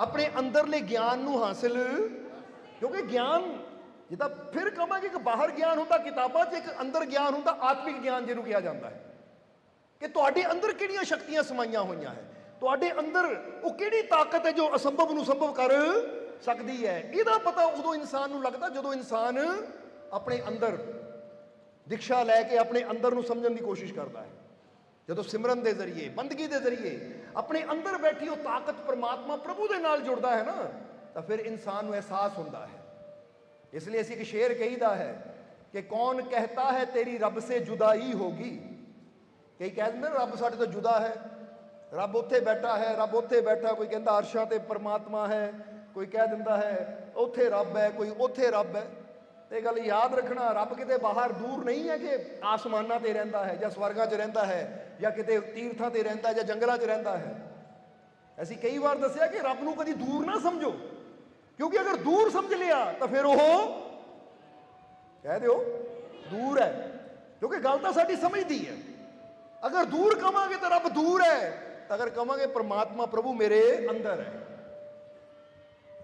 ਆਪਣੇ ਅੰਦਰਲੇ ਗਿਆਨ ਨੂੰ ਹਾਸਿਲ, ਕਿਉਂਕਿ ਗਿਆਨ ਜਿੱਦਾਂ ਫਿਰ ਕਹਾਂਗੇ ਕਿ ਬਾਹਰ ਗਿਆਨ ਹੁੰਦਾ, ਕਿਤਾਬਾਂ 'ਚ ਇੱਕ ਅੰਦਰ ਗਿਆਨ ਹੁੰਦਾ, ਆਤਮਿਕ ਗਿਆਨ ਜਿਹਨੂੰ ਕਿਹਾ ਜਾਂਦਾ ਹੈ। ਕਿ ਤੁਹਾਡੇ ਅੰਦਰ ਕਿਹੜੀਆਂ ਸ਼ਕਤੀਆਂ ਸਮਾਈਆਂ ਹੋਈਆਂ ਹੈ? ਤੁਹਾਡੇ ਅੰਦਰ ਉਹ ਕਿਹੜੀ ਤਾਕਤ ਹੈ ਜੋ ਅਸੰਭਵ ਨੂੰ ਸੰਭਵ ਕਰ ਸਕਦੀ ਹੈ? ਇਹਦਾ ਪਤਾ ਉਦੋਂ ਇਨਸਾਨ ਨੂੰ ਲੱਗਦਾ ਜਦੋਂ ਇਨਸਾਨ ਆਪਣੇ ਅੰਦਰ ਦਿਕਸ਼ਾ ਲੈ ਕੇ ਆਪਣੇ ਅੰਦਰ ਨੂੰ ਸਮਝਣ ਦੀ ਕੋਸ਼ਿਸ਼ ਕਰਦਾ ਹੈ। ਜਦੋਂ ਸਿਮਰਨ ਦੇ ਜ਼ਰੀਏ, ਬੰਦਗੀ ਦੇ ਜ਼ਰੀਏ ਆਪਣੇ ਅੰਦਰ ਬੈਠੀ ਉਹ ਤਾਕਤ ਪਰਮਾਤਮਾ ਪ੍ਰਭੂ ਦੇ ਨਾਲ ਜੁੜਦਾ ਹੈ ਨਾ, ਤਾਂ ਫਿਰ ਇਨਸਾਨ ਨੂੰ ਅਹਿਸਾਸ ਹੁੰਦਾ ਹੈ। ਇਸ ਲਈ ਅਸੀਂ ਇੱਕ ਸ਼ੇਰ ਕਹੀਦਾ ਹੈ ਕਿ ਕੌਣ ਕਹਤਾ ਹੈ ਤੇਰੀ ਰੱਬ ਸੇ ਜੁਦਾਈ ਹੋਗੀ? ਕਈ ਕਹਿ ਦਿੰਦੇ ਨੇ, ਰੱਬ ਸਾਡੇ ਤੋਂ ਜੁਦਾ ਹੈ। ਰੱਬ ਉੱਥੇ ਬੈਠਾ ਹੈ, ਰੱਬ ਉੱਥੇ ਬੈਠਾ ਕੋਈ ਕਹਿੰਦਾ ਅਰਸ਼ਾਂ ਤੇ ਪਰਮਾਤਮਾ ਹੈ, ਕੋਈ ਕਹਿ ਦਿੰਦਾ ਹੈ, ਉੱਥੇ ਰੱਬ ਹੈ, ਕੋਈ ਉੱਥੇ ਰੱਬ ਹੈ। ਇਹ ਗੱਲ ਯਾਦ ਰੱਖਣਾ, ਰੱਬ ਕਿਤੇ ਬਾਹਰ ਦੂਰ ਨਹੀਂ ਹੈ ਕਿ ਆਸਮਾਨਾਂ ਤੇ ਰਹਿੰਦਾ ਹੈ ਜਾਂ ਸਵਰਗਾਂ 'ਚ ਰਹਿੰਦਾ ਹੈ ਜਾਂ ਕਿਤੇ ਤੀਰਥਾਂ ਤੇ ਰਹਿੰਦਾ ਜਾਂ ਜੰਗਲਾਂ 'ਚ ਰਹਿੰਦਾ ਹੈ। ਅਸੀਂ ਕਈ ਵਾਰ ਦੱਸਿਆ ਕਿ ਰੱਬ ਨੂੰ ਕਦੀ ਦੂਰ ਨਾ ਸਮਝੋ। ਕਿਉਂਕਿ ਅਗਰ ਦੂਰ ਸਮਝ ਲਿਆ ਤਾਂ ਫਿਰ ਉਹ ਕਹਿ ਦਿਓ, ਦੂਰ ਹੈ। ਕਿਉਂਕਿ ਗੱਲ ਤਾਂ ਸਾਡੀ ਸਮਝਦੀ ਹੈ। ਅਗਰ ਦੂਰ ਕਵਾਂਗੇ ਤਾਂ ਰੱਬ ਦੂਰ ਹੈ। ਤਾਂ ਅਗਰ ਕਵਾਂਗੇ ਪ੍ਰਮਾਤਮਾ ਪ੍ਰਭੂ ਮੇਰੇ ਅੰਦਰ ਹੈ।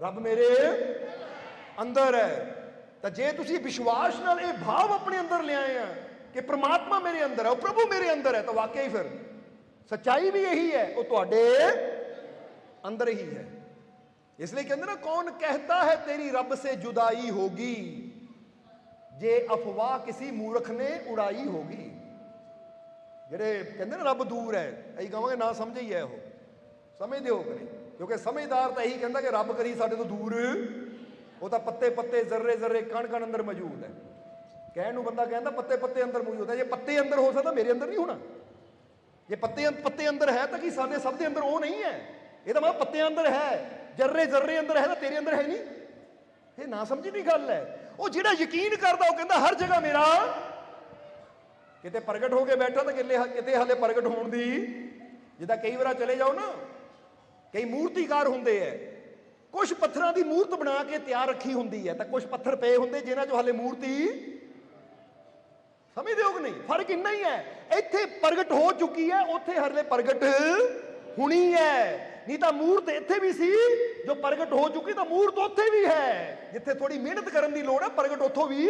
ਰੱਬ ਮੇਰੇ ਅੰਦਰ ਹੈ। ਤਾਂ ਜੇ ਤੁਸੀਂ ਵਿਸ਼ਵਾਸ ਨਾਲ ਇਹ ਭਾਵ ਆਪਣੇ ਅੰਦਰ ਲਿਆਏ ਆ ਕਿ ਪ੍ਰਮਾਤਮਾ ਮੇਰੇ ਅੰਦਰ ਹੈ ਉਹ ਪ੍ਰਭੂ ਮੇਰੇ ਅੰਦਰ ਹੈ, ਤਾਂ ਵਾਕਿਆ ਹੀ ਫਿਰ ਸੱਚਾਈ ਵੀ ਇਹੀ ਹੈ, ਉਹ ਤੁਹਾਡੇ ਅੰਦਰ ਹੀ ਹੈ। ਇਸ ਲਈ ਕਹਿੰਦੇ ਨਾ, ਕੌਣ ਕਹਤਾ ਹੈ, ਤੇਰੀ ਰੱਬ ਸੇ ਜੁਦਾਈ ਹੋਗੀ? ਜੇ ਅਫਵਾਹ ਕਿਸੇ ਮੂਰਖ ਨੇ ਉਡਾਈ ਹੋਗੀ। ਜਿਹੜੇ ਕਹਿੰਦੇ ਨਾ, ਰੱਬ ਦੂਰ ਹੈ, ਅਸੀਂ ਕਹਾਂਗੇ ਨਾ ਸਮਝ ਹੀ ਹੈ ਉਹ। ਸਮਝਦੇ ਹੋ ਕਿ ਕਿਉਂਕਿ ਸਮਝਦਾਰ ਤਾਂ ਇਹੀ ਕਹਿੰਦਾ ਕਿ ਰੱਬ ਕਰੀ ਸਾਡੇ ਤੋਂ ਦੂਰ ਉਹ ਤਾਂ ਪੱਤੇ ਪੱਤੇ ਜ਼ਰਰੇ ਜ਼ਰਰੇ ਕਣ ਕਣ ਅੰਦਰ ਮੌਜੂਦ ਹੈ। ਕਹਿਣ ਨੂੰ ਬੰਦਾ ਕਹਿੰਦਾ ਪੱਤੇ ਪੱਤੇ ਅੰਦਰ ਮੌਜੂਦ ਹੈ। ਜੇ ਪੱਤੇ ਅੰਦਰ ਹੋ ਸਕਦਾ ਮੇਰੇ ਅੰਦਰ ਨਹੀਂ ਹੋਣਾ। ਜੇ ਪੱਤੇ ਪੱਤੇ ਅੰਦਰ ਹੈ ਤਾਂ ਕੀ ਸਾਡੇ ਸਭ ਦੇ ਅੰਦਰ ਉਹ ਨਹੀਂ ਹੈ? ਇਹ ਤਾਂ ਮਤਲਬ ਪੱਤਿਆਂ ਅੰਦਰ ਹੈ, ਜਰਰੇ ਜ਼ਰਰੇ ਅੰਦਰ ਹੈ ਤਾਂ ਤੇਰੇ ਅੰਦਰ ਹੈ ਨਹੀਂ। ਇਹ ਨਾ ਸਮਝੀ ਦੀ ਗੱਲ ਹੈ। ਉਹ ਜਿਹੜਾ ਯਕੀਨ ਕਰਦਾ ਉਹ ਕਹਿੰਦਾ ਹਰ ਜਗ੍ਹਾ ਮੇਰਾ। ਕਿਤੇ ਪ੍ਰਗਟ ਹੋ ਕੇ ਬੈਠਾ ਤਾਂ ਕਿਤੇ ਕਿਤੇ ਹਾਲੇ ਪ੍ਰਗਟ ਹੋਣ ਦੀ। ਜਿੱਦਾਂ ਕਈ ਵਾਰ ਚਲੇ ਜਾਓ ਨਾ, ਕਈ ਮੂਰਤੀਕਾਰ ਹੁੰਦੇ ਐ ਕੁਝ ਪੱਥਰਾਂ ਦੀ ਮੂਰਤ ਬਣਾ ਕੇ ਤਿਆਰ ਰੱਖੀ ਹੁੰਦੀ ਹੈ, ਤਾਂ ਕੁਝ ਪੱਥਰ ਪਏ ਹੁੰਦੇ ਜਿਨ੍ਹਾਂ 'ਚ ਹਾਲੇ ਮੂਰਤੀ ਸਮਝਦੇ ਹੋ ਕਿ ਨਹੀਂ? ਫ਼ਰਕ ਇੰਨਾ ਹੀ ਹੈ, ਇੱਥੇ ਪ੍ਰਗਟ ਹੋ ਚੁੱਕੀ ਹੈ, ਉੱਥੇ ਹਰਲੇ ਪ੍ਰਗਟ ਹੁਣੀ ਹੈ। ਨਹੀਂ ਤਾਂ ਮੂਰਤ ਇੱਥੇ ਵੀ ਸੀ, ਜੋ ਪ੍ਰਗਟ ਹੋ ਚੁੱਕੀ ਤਾਂ ਮੂਰਤ ਉੱਥੇ ਵੀ ਹੈ। ਜਿੱਥੇ ਥੋੜੀ ਮਿਹਨਤ ਕਰਨ ਦੀ ਲੋੜ ਹੈ, ਪ੍ਰਗਟ ਉੱਥੋਂ ਵੀ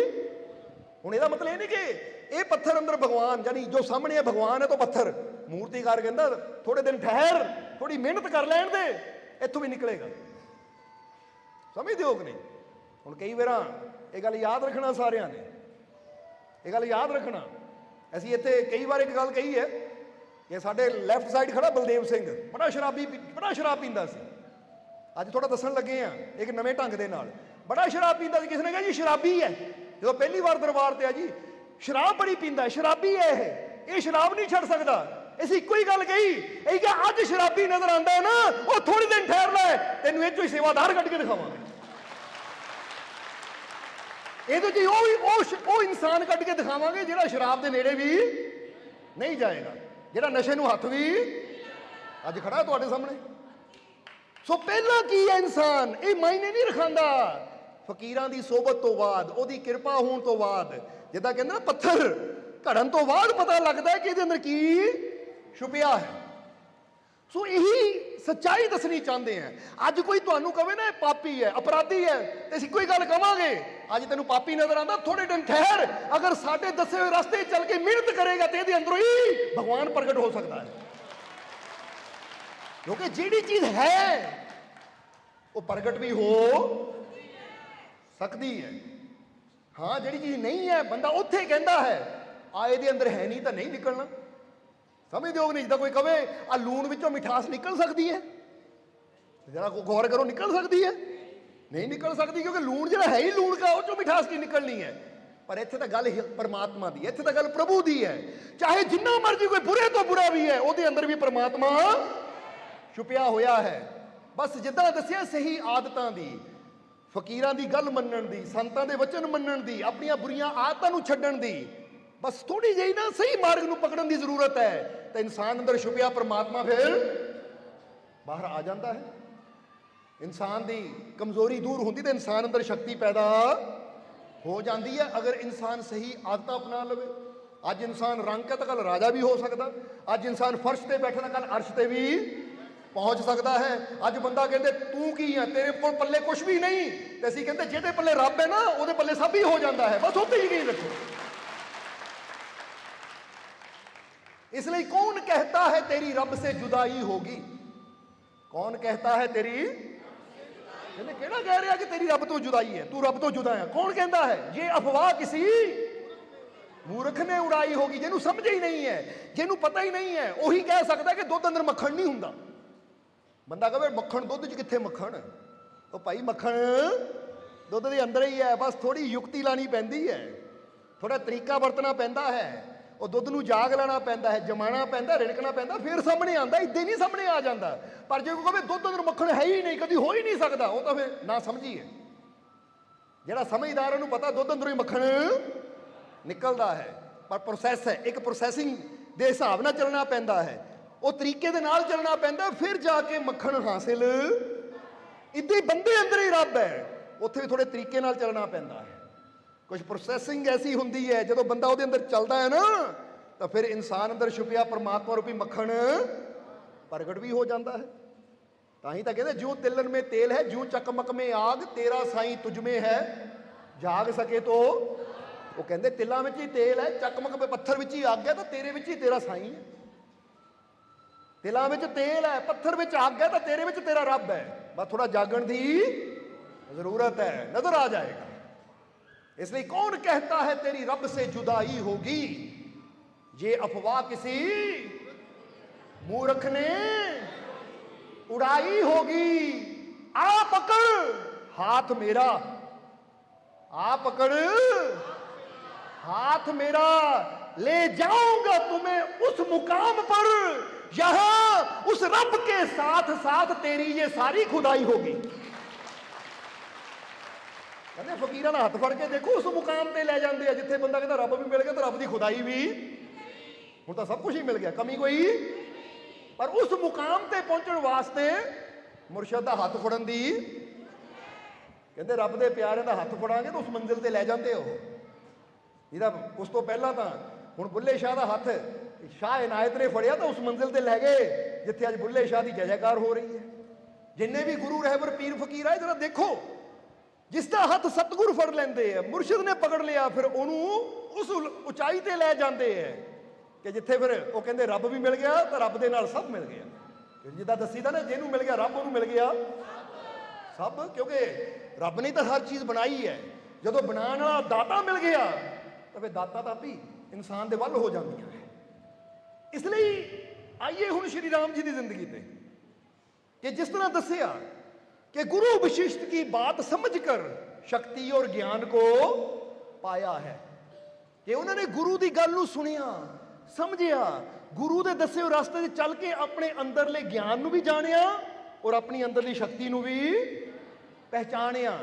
ਹੁਣ ਇਹਦਾ ਮਤਲਬ ਇਹ ਨਹੀਂ ਕਿ ਇਹ ਪੱਥਰ ਅੰਦਰ ਭਗਵਾਨ ਯਾਨੀ ਜੋ ਸਾਹਮਣੇ ਹੈ ਭਗਵਾਨ ਹੈ ਤਾਂ ਪੱਥਰ ਮੂਰਤੀਕਾਰ ਕਹਿੰਦਾ ਥੋੜੇ ਦਿਨ ਠਹਿਰ ਥੋੜੀ ਮਿਹਨਤ ਕਰ ਲੈਣ ਦੇ, ਇੱਥੋਂ ਵੀ ਨਿਕਲੇਗਾ। ਸਮਝਦੇ ਹੋ ਕਿ ਨਹੀਂ? ਹੁਣ ਕਈ ਵਾਰਾਂ ਇਹ ਗੱਲ ਯਾਦ ਰੱਖਣਾ ਸਾਰਿਆਂ ਨੇ। ਇਹ ਗੱਲ ਯਾਦ ਰੱਖਣਾ। ਅਸੀਂ ਇੱਥੇ ਕਈ ਵਾਰ ਇੱਕ ਗੱਲ ਕਹੀ ਹੈ ਕਿ ਸਾਡੇ ਲੈਫਟ ਸਾਈਡ ਖੜਾ ਬਲਦੇਵ ਸਿੰਘ, ਬੜਾ ਸ਼ਰਾਬੀ ਪੀ- ਬੜਾ ਸ਼ਰਾਬ ਪੀਂਦਾ ਸੀ। ਅੱਜ ਥੋੜਾ ਦੱਸਣ ਲੱਗੇ ਆ ਇੱਕ ਨਵੇਂ ਢੰਗ ਦੇ ਨਾਲ। ਬੜਾ ਸ਼ਰਾਬ ਪੀਂਦਾ ਸੀ, ਕਿਸੇ ਨੇ ਕਿਹਾ ਜੀ ਸ਼ਰਾਬੀ ਹੈ। ਜਦੋਂ ਪਹਿਲੀ ਵਾਰ ਦਰਬਾਰ ਤੇ ਆ ਜੀ, ਸ਼ਰਾਬ ਬੜੀ ਪੀਂਦਾ, ਸ਼ਰਾਬੀ ਹੈ ਇਹ। ਇਹ ਸ਼ਰਾਬ ਨਹੀਂ ਛੱਡ ਸਕਦਾ। ਅਸੀਂ ਇੱਕੋ ਹੀ ਗੱਲ ਕਹੀ, ਇਹ ਕਿ ਅੱਜ ਸ਼ਰਾਬੀ ਨਜ਼ਰ ਆਂਦਾ ਹੈ ਨਾ, ਉਹ ਥੋੜੀ ਦਿਨ ਠਹਿਰ ਲੈ, ਤੈਨੂੰ ਇਹ ਚੋਂ ਹੀ ਸੇਵਾਦਾਰ ਕੱਢ ਕੇ ਦਿਖਾਵਾਂਗੇ। ਇਹਦੇ ਚ ਉਹ ਵੀ ਉਹ ਉਹ ਇਨਸਾਨ ਕੱਢ ਕੇ ਦਿਖਾਵਾਂਗੇ ਜਿਹੜਾ ਸ਼ਰਾਬ ਦੇ ਨੇੜੇ ਵੀ ਨਹੀਂ ਜਾਏਗਾ, ਜਿਹੜਾ ਨਸ਼ੇ ਨੂੰ ਹੱਥ ਵੀ ਅੱਜ ਖੜਾ ਤੁਹਾਡੇ ਸਾਹਮਣੇ। ਸੋ ਪਹਿਲਾਂ ਕੀ ਹੈ ਇਨਸਾਨ? ਇਹ ਮਾਇਨੇ ਨਹੀਂ ਰਖਾਂਦਾ। ਫਕੀਰਾਂ ਦੀ ਸੋਬਤ ਤੋਂ ਬਾਅਦ, ਉਹਦੀ ਕਿਰਪਾ ਹੋਣ ਤੋਂ ਬਾਅਦ, ਜਿੱਦਾਂ ਕਹਿੰਦੇ ਨਾ ਪੱਥਰ ਘੜਨ ਤੋਂ ਬਾਅਦ ਪਤਾ ਲੱਗਦਾ ਕਿ ਇਹਦੇ ਅੰਦਰ ਕੀ ਛੁਪਿਆ ਹੈ ਸੋ ਇਹੀ ਸੱਚਾਈ ਦੱਸਣੀ ਚਾਹੁੰਦੇ ਆ। ਅੱਜ ਕੋਈ ਤੁਹਾਨੂੰ ਕਵੇ ਨਾ ਇਹ ਪਾਪੀ ਹੈ, ਅਪਰਾਧੀ ਹੈ, ਤੇ ਅਸੀਂ ਕੋਈ ਗੱਲ ਕਵਾਂਗੇ। ਅੱਜ ਤੈਨੂੰ ਪਾਪੀ ਨਜ਼ਰ ਆਂਦਾ ਥੋੜੇ ਦਿਨ ਠਹਿਰ। ਅਗਰ ਸਾਡੇ ਦੱਸੇ ਹੋਏ ਰਸਤੇ ਚੱਲ ਕੇ ਮਿਹਨਤ ਕਰੇਗਾ ਤੇ ਇਹਦੇ ਅੰਦਰੋਂ ਹੀ ਭਗਵਾਨ ਪ੍ਰਗਟ ਹੋ ਸਕਦਾ ਹੈ। ਕਿਉਂਕਿ ਜਿਹੜੀ ਚੀਜ਼ ਹੈ, ਉਹ ਪ੍ਰਗਟ ਵੀ ਹੋ ਸਕਦੀ ਹੈ। ਹਾਂ, ਜਿਹੜੀ ਚੀਜ਼ ਨਹੀਂ ਹੈ, ਬੰਦਾ ਉੱਥੇ ਕਹਿੰਦਾ ਹੈ ਆ ਇਹਦੇ ਅੰਦਰ ਹੈ ਨਹੀਂ ਤਾਂ ਨਹੀਂ ਨਿਕਲਣਾ। ਸਮਝਦੇ ਹੋ ਕਿ ਨਹੀਂ ਜਿੱਦਾਂ ਕੋਈ ਕਵੇ ਆ ਲੂਣ ਵਿੱਚੋਂ ਮਿਠਾਸ ਨਿਕਲ ਸਕਦੀ ਹੈ। ਜਰਾ ਕੋ ਗੌਰ ਕਰੋ, ਨਿਕਲ ਸਕਦੀ ਹੈ। ਨਹੀਂ ਨਿਕਲ ਸਕਦੀ, ਕਿਉਂਕਿ ਲੂਣ ਜਿਹੜਾ ਹੈ ਹੀ ਲੂਣ ਕਾ ਉਹ ਚੋਂ ਮਿਠਾਸ ਕੀ ਨਿਕਲਣੀ ਹੈ। ਪਰ ਇੱਥੇ ਤਾਂ ਗੱਲ ਪਰਮਾਤਮਾ ਦੀ ਹੈ, ਇੱਥੇ ਤਾਂ ਗੱਲ ਪ੍ਰਭੂ ਦੀ ਹੈ। ਚਾਹੇ ਜਿੰਨਾ ਮਰਜ਼ੀ ਕੋਈ ਬੁਰੇ ਤੋਂ ਬੁਰਾ ਵੀ ਹੈ, ਉਹਦੇ ਅੰਦਰ ਵੀ ਪਰਮਾਤਮਾ ਛੁਪਿਆ ਹੋਇਆ ਹੈ। ਬਸ ਜਿੱਦਾਂ ਦੱਸਿਆ, ਸਹੀ ਆਦਤਾਂ ਦੀ, ਫਕੀਰਾਂ ਦੀ ਗੱਲ ਮੰਨਣ ਦੀ, ਸੰਤਾਂ ਦੇ ਵਚਨ ਮੰਨਣ ਦੀ, ਆਪਣੀਆਂ ਬੁਰੀਆਂ ਆਦਤਾਂ ਨੂੰ ਛੱਡਣ ਦੀ, ਬਸ ਥੋੜੀ ਜਿਹੀ ਨਾ ਸਹੀ ਮਾਰਗ ਨੂੰ ਪਕੜਨ ਦੀ ਜ਼ਰੂਰਤ ਹੈ। ਤਾਂ ਇਨਸਾਨ ਅੰਦਰ ਛੁਪਿਆ, ਪਰਮਾਤਮਾ ਫਿਰ ਬਾਹਰ ਆ ਜਾਂਦਾ ਹੈ। ਇਨਸਾਨ ਦੀ ਕਮਜ਼ੋਰੀ ਦੂਰ ਹੁੰਦੀ ਤੇ ਇਨਸਾਨ ਅੰਦਰ ਸ਼ਕਤੀ ਪੈਦਾ ਹੋ ਜਾਂਦੀ ਹੈ। ਅਗਰ ਇਨਸਾਨ ਸਹੀ ਆਦਤਾਂ ਅਪਣਾ ਲਵੇ, ਅੱਜ ਇਨਸਾਨ ਰੰਗ ਹੈ ਤਾਂ ਕੱਲ ਰਾਜਾ ਵੀ ਹੋ ਸਕਦਾ। ਅੱਜ ਇਨਸਾਨ ਫਰਸ਼ ਤੇ ਬੈਠਾ ਤਾਂ ਕੱਲ ਅਰਸ਼ ਤੇ ਵੀ ਪਹੁੰਚ ਸਕਦਾ ਹੈ। ਅੱਜ ਬੰਦਾ ਕਹਿੰਦੇ, ਤੂੰ ਕੀ ਹੈ ਤੇਰੇ ਕੋਲ ਪੱਲੇ ਕੁਝ ਵੀ ਨਹੀਂ? ਤੇ ਅਸੀਂ ਕਹਿੰਦੇ, ਜਿਹਦੇ ਪੱਲੇ ਰੱਬ ਹੈ ਨਾ, ਉਹਦੇ ਪੱਲੇ ਸਭ ਹੀ ਹੋ ਜਾਂਦਾ ਹੈ। ਬਸ ਉੱਥੇ ਹੀ ਨਹੀਂ ਰੱਖੋ इसलिए कौन कहता है तेरी रब से जुदाई होगी कौन कहता है तेरी ਕਹਿੰਦੇ ਕਿਹੜਾ ਕਹਿ ਰਿਹਾ ਕਿ ਤੇਰੀ ਰੱਬ ਤੋਂ ਜੁਦਾਈ ਹੈ ਤੂੰ ਰੱਬ ਤੋਂ ਜੁਦਾ ਹੈ ਕੌਣ ਕਹਿੰਦਾ ਹੈ ਇਹ ਅਫਵਾਹ ਕਿਸੇ ਮੂਰਖ ਨੇ ਉਡਾਈ ਹੋਗੀ ਜਿਹਨੂੰ ਸਮਝ ਹੀ ਨਹੀਂ ਹੈ ਜਿਹਨੂੰ ਪਤਾ ਹੀ ਨਹੀਂ ਹੈ ਉਹੀ ਕਹਿ ਸਕਦਾ ਕਿ ਦੁੱਧ ਅੰਦਰ ਮੱਖਣ ਨਹੀਂ ਹੁੰਦਾ ਬੰਦਾ ਕਹੇ ਮੱਖਣ ਦੁੱਧ 'ਚ ਕਿੱਥੇ ਮੱਖਣ ਉਹ ਭਾਈ ਮੱਖਣ ਦੁੱਧ ਦੇ ਅੰਦਰ ਹੀ ਹੈ ਬਸ ਥੋੜੀ ਯੁਕਤੀ ਲਾਣੀ ਪੈਂਦੀ ਹੈ ਥੋੜਾ ਤਰੀਕਾ ਵਰਤਣਾ ਪੈਂਦਾ ਹੈ ਉਹ ਦੁੱਧ ਨੂੰ ਜਾਗ ਲੈਣਾ ਪੈਂਦਾ ਹੈ, ਜਮਾਣਾ ਪੈਂਦਾ ਰਿੜਕਣਾ ਪੈਂਦਾ ਫਿਰ ਸਾਹਮਣੇ ਆਂਦਾ ਇਦਾਂ ਨਹੀਂ ਸਾਹਮਣੇ ਆ ਜਾਂਦਾ। ਪਰ ਜੇ ਕੋਈ ਕਹੇ ਦੁੱਧ ਅੰਦਰ ਮੱਖਣ ਹੈ ਹੀ ਨਹੀਂ, ਕਦੀ ਹੋ ਹੀ ਨਹੀਂ ਸਕਦਾ, ਉਹ ਤਾਂ ਫਿਰ ਨਾ ਸਮਝੀ ਹੈ ਜਿਹੜਾ ਸਮਝਦਾਰ ਉਹਨੂੰ ਪਤਾ ਦੁੱਧ ਅੰਦਰੋਂ ਹੀ ਮੱਖਣ ਨਿਕਲਦਾ ਹੈ। ਪਰ ਪ੍ਰੋਸੈਸ ਹੈ, ਇੱਕ ਪ੍ਰੋਸੈਸਿੰਗ ਦੇ ਹਿਸਾਬ ਨਾਲ ਚੱਲਣਾ ਪੈਂਦਾ ਹੈ। ਉਹ ਤਰੀਕੇ ਦੇ ਨਾਲ ਚੱਲਣਾ ਪੈਂਦਾ ਫਿਰ ਜਾ ਕੇ ਮੱਖਣ ਹਾਸਿਲ। ਇੱਦਾਂ ਹੀ ਬੰਦੇ ਅੰਦਰ ਹੀ ਰੱਬ ਹੈ, ਉੱਥੇ ਵੀ ਥੋੜੇ ਤਰੀਕੇ ਨਾਲ ਚੱਲਣਾ ਪੈਂਦਾ ਹੈ। ਕੁਝ ਪ੍ਰੋਸੈਸਿੰਗ ਐਸੀ ਹੁੰਦੀ ਹੈ, ਜਦੋਂ ਬੰਦਾ ਉਹਦੇ ਅੰਦਰ ਚੱਲਦਾ ਹੈ ਨਾ, ਤਾਂ ਫਿਰ ਇਨਸਾਨ ਅੰਦਰ ਛੁਪਿਆ ਪਰਮਾਤਮਾ ਰੂਪੀ ਮੱਖਣ ਪ੍ਰਗਟ ਵੀ ਹੋ ਜਾਂਦਾ ਹੈ। ਤਾਂ ਹੀ ਤਾਂ ਕਹਿੰਦੇ, ਜਿਉ ਤਿਲਨ ਮੇ ਤੇਲ ਹੈ, ਜਿਉ ਚਕਮਕ ਮੇ ਆਗ, ਤੇਰਾ ਸਾਈਂ ਤੁਝ ਮੇ ਹੈ, ਜਾਗ ਸਕੇ ਤੋ। ਉਹ ਕਹਿੰਦੇ, ਤਿਲਾਂ ਵਿੱਚ ਹੀ ਤੇਲ ਹੈ ਚਕਮਕ ਮੇ ਪੱਥਰ ਵਿੱਚ ਹੀ ਆਗ ਹੈ, ਤਾਂ ਤੇਰੇ ਵਿੱਚ ਹੀ ਤੇਰਾ ਸਾਈਂ ਹੈ। ਤਿਲਾਂ ਵਿੱਚ ਤੇਲ ਹੈ, ਪੱਥਰ ਵਿੱਚ ਅੱਗ ਹੈ, ਤਾਂ ਤੇਰੇ ਵਿੱਚ ਤੇਰਾ ਰੱਬ ਹੈ। ਬਸ ਥੋੜਾ ਜਾਗਣ ਦੀ ਜ਼ਰੂਰਤ ਹੈ, ਨਜ਼ਰ ਆ ਜਾਏਗਾ। इसलिए कौन कहता है तेरी रब से जुदाई होगी? ये अफवाह किसी मूर्ख ने उड़ाई होगी। आ पकड़, हाथ मेरा। आ पकड़, हाथ मेरा। ले जाऊँगा तुम्हें उस मुकाम पर। यहाँ उस रब के साथ साथ तेरी ये सारी खुदाई होगी। ਕਹਿੰਦੇ ਫਕੀਰਾਂ ਦਾ ਹੱਥ ਫੜ ਕੇ ਦੇਖੋ, ਉਸ ਮੁਕਾਮ ਤੇ ਲੈ ਜਾਂਦੇ ਆ, ਜਿੱਥੇ ਬੰਦਾ ਕਹਿੰਦਾ ਰੱਬ ਵੀ ਮਿਲ ਗਿਆ ਤਾਂ ਰੱਬ ਦੀ ਖੁਦਾਈ ਵੀ। ਹੁਣ ਤਾਂ ਸਭ ਕੁਝ ਹੀ ਮਿਲ ਗਿਆ, ਕਮੀ ਕੋਈ? ਪਰ ਉਸ ਮੁਕਾਮ ਤੇ ਪਹੁੰਚਣ ਵਾਸਤੇ ਮੁਰਸ਼ਦ ਦਾ ਹੱਥ ਫੜਨ ਦੀ ਕਹਿੰਦੇ ਰੱਬ ਦੇ ਪਿਆਰੇ ਦਾ ਹੱਥ ਫੜਾਂਗੇ ਤਾਂ ਉਸ ਮੰਜ਼ਿਲ ਤੇ ਲੈ ਜਾਂਦੇ ਹੋ ਇਹਦਾ ਉਸ ਤੋਂ ਪਹਿਲਾਂ ਤਾਂ ਹੁਣ ਬੁੱਲੇ ਸ਼ਾਹ ਦਾ ਹੱਥ ਸ਼ਾਹ ਇਨਾਇਤ ਨੇ ਫੜਿਆ ਤਾਂ ਉਸ ਮੰਜ਼ਿਲ ਤੇ ਲੈ ਗਏ, ਜਿੱਥੇ ਅੱਜ ਬੁੱਲੇ ਸ਼ਾਹ ਦੀ ਜੈ ਜੈਕਾਰ ਹੋ ਰਹੀ ਹੈ। ਜਿੰਨੇ ਵੀ ਗੁਰੂ ਰਹਿਬਰ, ਪੀਰ, ਫਕੀਰ ਆਏ ਜਰਾ ਦੇਖੋ। ਜਿਸ ਦਾ ਹੱਥ ਸਤਗੁਰ ਫੜ ਲੈਂਦੇ ਆ, ਮੁਰਸ਼ਿਦ ਨੇ ਪਕੜ ਲਿਆ, ਫਿਰ ਉਹਨੂੰ ਉਸ ਉਚਾਈ ਤੇ ਲੈ ਜਾਂਦੇ ਆ। ਕਿ ਜਿੱਥੇ ਫਿਰ ਉਹ ਕਹਿੰਦੇ ਰੱਬ ਵੀ ਮਿਲ ਗਿਆ ਤਾਂ ਰੱਬ ਦੇ ਨਾਲ ਸਭ ਮਿਲ ਗਿਆ। ਜਿੱਦਾਂ ਦੱਸੀਦਾ ਨਾ, ਜਿਹਨੂੰ ਮਿਲ ਗਿਆ, ਰੱਬ ਉਹਨੂੰ ਮਿਲ ਗਿਆ। ਸਭ, ਕਿਉਂਕਿ ਰੱਬ ਨੇ ਤਾਂ ਹਰ ਚੀਜ਼ ਬਣਾਈ ਹੈ। ਜਦੋਂ ਬਣਾਉਣ ਵਾਲਾ ਦਾਤਾ ਮਿਲ ਗਿਆ, ਤਾਂ ਫਿਰ ਦਾਤਾ ਦਾਤੀ ਇਨਸਾਨ ਦੇ ਵੱਲ ਹੋ ਜਾਂਦੀਆਂ ਹੈ ਇਸ ਲਈ ਆਈਏ ਹੁਣ ਸ਼੍ਰੀ ਰਾਮ ਜੀ ਦੀ ਜ਼ਿੰਦਗੀ ਤੇ। ਕਿ ਜਿਸ ਤਰ੍ਹਾਂ ਦੱਸਿਆ कि गुरु विशिष्ट की बात समझकर शक्ति और ज्ञान को पाया है ਕਿ ਉਹਨਾਂ ਨੇ ਗੁਰੂ ਦੀ ਗੱਲ ਨੂੰ ਸੁਣਿਆ ਸਮਝਿਆ ਗੁਰੂ ਦੇ ਦੱਸੇ ਹੋਏ ਰਸਤੇ ਤੇ ਚੱਲ ਕੇ ਆਪਣੇ ਅੰਦਰਲੇ ਗਿਆਨ ਨੂੰ ਵੀ ਜਾਣਿਆ ਔਰ ਆਪਣੀ ਅੰਦਰਲੀ ਸ਼ਕਤੀ ਨੂੰ ਵੀ ਪਹਿਚਾਣਿਆ